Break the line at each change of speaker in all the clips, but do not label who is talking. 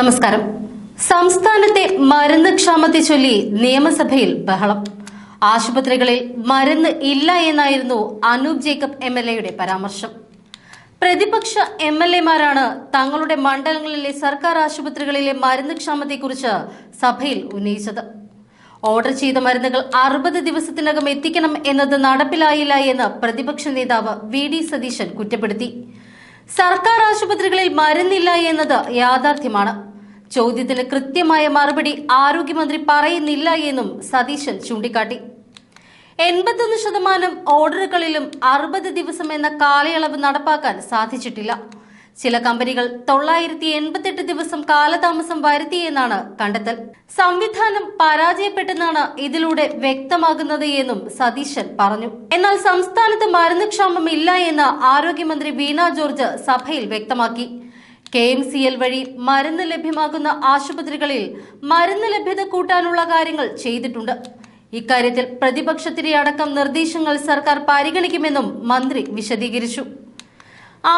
നമസ്കാരം. സംസ്ഥാനത്തെ മരുന്ന് ക്ഷാമത്തെ ചൊല്ലി നിയമസഭയിൽ ബഹളം. ആശുപത്രികളിൽ മരുന്ന് ഇല്ല എന്നായിരുന്നു അനൂപ് ജേക്കബ് എം എൽ എയുടെ പരാമർശം. പ്രതിപക്ഷ എം എൽ എമാരാണ് തങ്ങളുടെ മണ്ഡലങ്ങളിലെ സർക്കാർ ആശുപത്രികളിലെ മരുന്ന് ക്ഷാമത്തെക്കുറിച്ച് സഭയിൽ ഉന്നയിച്ചത്. ഓർഡർ ചെയ്ത മരുന്നുകൾ അറുപത് ദിവസത്തിനകം എത്തിക്കണം എന്നത് നടപ്പിലായില്ല എന്ന് പ്രതിപക്ഷ നേതാവ് വി ഡി സതീശൻ കുറ്റപ്പെടുത്തി. സർക്കാർ ആശുപത്രികളിൽ മരുന്നില്ല എന്നത് യാഥാർത്ഥ്യമാണ്. ചോദ്യത്തിന് കൃത്യമായ മറുപടി ആരോഗ്യമന്ത്രി പറയുന്നില്ല എന്നും സതീശൻ ചൂണ്ടിക്കാട്ടി. എൺപത്തൊന്ന് ശതമാനം ഓർഡറുകളിലും അറുപത് ദിവസം എന്ന കാലയളവ് നടപ്പാക്കാൻ സാധിച്ചിട്ടില്ല. ചില കമ്പനികൾ തൊള്ളായിരത്തി എൺപത്തെട്ട് ദിവസം കാലതാമസം വരുത്തിയെന്നാണ് കണ്ടെത്തൽ. സംവിധാനം പരാജയപ്പെട്ടെന്നാണ് ഇതിലൂടെ വ്യക്തമാകുന്നത് എന്നും സതീശൻ പറഞ്ഞു. എന്നാൽ സംസ്ഥാനത്ത് മരുന്ന് ക്ഷാമം ഇല്ല എന്ന് ആരോഗ്യമന്ത്രി വീണ ജോർജ് സഭയിൽ വ്യക്തമാക്കി. കെ എം സി എൽ വഴി മരുന്ന് ലഭ്യമാകുന്ന ആശുപത്രികളിൽ മരുന്ന് ലഭ്യത കൂട്ടാനുള്ള കാര്യങ്ങൾ ചെയ്തിട്ടുണ്ട്. ഇക്കാര്യത്തിൽ പ്രതിപക്ഷത്തിന്റെ അടക്കം നിർദ്ദേശങ്ങൾ സർക്കാർ പരിഗണിക്കുമെന്നും മന്ത്രി വിശദീകരിച്ചു.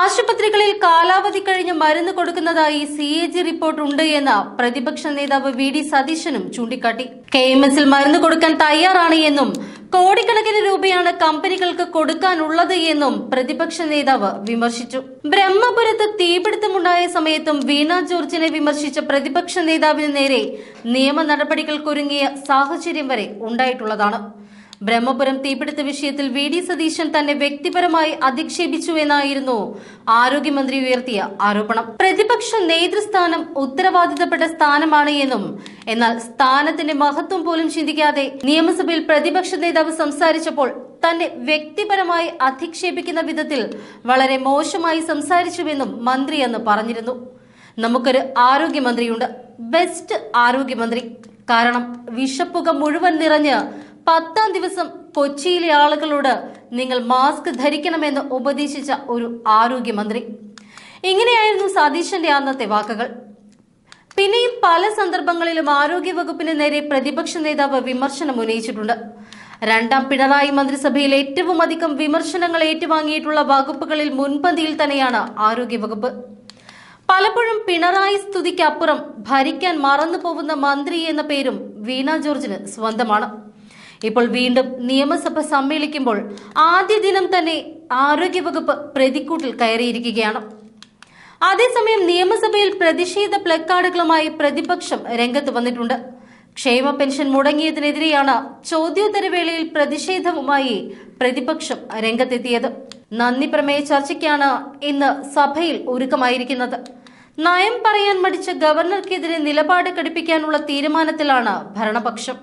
ആശുപത്രികളിൽ കാലാവധി കഴിഞ്ഞ് മരുന്ന് കൊടുക്കുന്നതായി സി എ ജി റിപ്പോർട്ട് ഉണ്ട് എന്ന് പ്രതിപക്ഷ നേതാവ് വി ഡി സതീശനും ചൂണ്ടിക്കാട്ടി. കെ എം എസിൽ മരുന്ന് കൊടുക്കാൻ തയ്യാറാണ് എന്നും കോടിക്കണക്കിന് രൂപയാണ് കമ്പനികൾക്ക് കൊടുക്കാനുള്ളത് എന്നും പ്രതിപക്ഷ നേതാവ് വിമർശിച്ചു. ബ്രഹ്മപുരത്ത് തീപിടുത്തമുണ്ടായ സമയത്തും വീണ ജോർജിനെ വിമർശിച്ച പ്രതിപക്ഷ നേതാവിന് നേരെ നിയമ നടപടികൾക്കൊരുങ്ങിയ സാഹചര്യം വരെ ഉണ്ടായിട്ടുള്ളതാണ്. ബ്രഹ്മപുരം തീപിടുത്ത വിഷയത്തിൽ വി ഡി സതീശൻ തന്നെ വ്യക്തിപരമായി അധിക്ഷേപിച്ചു എന്നായിരുന്നു ആരോഗ്യമന്ത്രി ഉയർത്തിയ ആരോപണം. പ്രതിപക്ഷ നേതൃസ്ഥാനം ഉത്തരവാദിത്തപ്പെട്ട സ്ഥാനമാണ് എന്നും എന്നാൽ സ്ഥാനത്തിന്റെ മഹത്വം പോലും ചിന്തിക്കാതെ നിയമസഭയിൽ പ്രതിപക്ഷ നേതാവ് സംസാരിച്ചപ്പോൾ തന്നെ വ്യക്തിപരമായി അധിക്ഷേപിക്കുന്ന വിധത്തിൽ വളരെ മോശമായി സംസാരിച്ചുവെന്നും മന്ത്രി അന്ന് പറഞ്ഞിരുന്നു. നമുക്കൊരു ആരോഗ്യമന്ത്രിയുണ്ട്. ബെസ്റ്റ് ആരോഗ്യമന്ത്രി. കാരണം വിഷപ്പുക മുഴുവൻ നിറഞ്ഞ് പത്താം ദിവസം കൊച്ചിയിലെ ആളുകളോട് നിങ്ങൾ മാസ്ക് ധരിക്കണമെന്ന് ഉപദേശിച്ച ഒരു ആരോഗ്യമന്ത്രി. ഇങ്ങനെയായിരുന്നു സതീശന്റെ അന്നത്തെ വാക്കുകൾ. പിന്നെയും പല സന്ദർഭങ്ങളിലും ആരോഗ്യവകുപ്പിന് നേരെ പ്രതിപക്ഷ നേതാവ് വിമർശനം ഉന്നയിച്ചിട്ടുണ്ട്. രണ്ടാം പിണറായി മന്ത്രിസഭയിൽ ഏറ്റവും അധികം വിമർശനങ്ങൾ ഏറ്റുവാങ്ങിയിട്ടുള്ള വകുപ്പുകളിൽ മുൻപന്തിയിൽ തന്നെയാണ് ആരോഗ്യവകുപ്പ്. പലപ്പോഴും പിണറായി സ്തുതിക്കപ്പുറം ഭരിക്കാൻ മറന്നു പോകുന്ന മന്ത്രി എന്ന പേരും വീണ ജോർജിന് സ്വന്തമാണ്. ഇപ്പോൾ വീണ്ടും നിയമസഭ സമ്മേളിക്കുമ്പോൾ ആദ്യ ദിനം തന്നെ ആരോഗ്യവകുപ്പ് പ്രതിക്കൂട്ടിൽ കയറിയിരിക്കുകയാണ്. അതേസമയം നിയമസഭയിൽ പ്രതിഷേധ പ്ലക്കാർഡുകളുമായി പ്രതിപക്ഷം രംഗത്ത് വന്നിട്ടുണ്ട്. ക്ഷേമ പെൻഷൻ മുടങ്ങിയതിനെതിരെയാണ് ചോദ്യോത്തരവേളയിൽ പ്രതിഷേധവുമായി പ്രതിപക്ഷം രംഗത്തെത്തിയത്. നന്ദി പ്രമേയ ചർച്ചയ്ക്കാണ് ഇന്ന് സഭയിൽ ഒരുക്കമായിരിക്കുന്നത്. നയം പറയാൻ മടിച്ച ഗവർണർക്കെതിരെ നിലപാട് ഘടിപ്പിക്കാനുള്ള തീരുമാനത്തിലാണ് ഭരണപക്ഷം.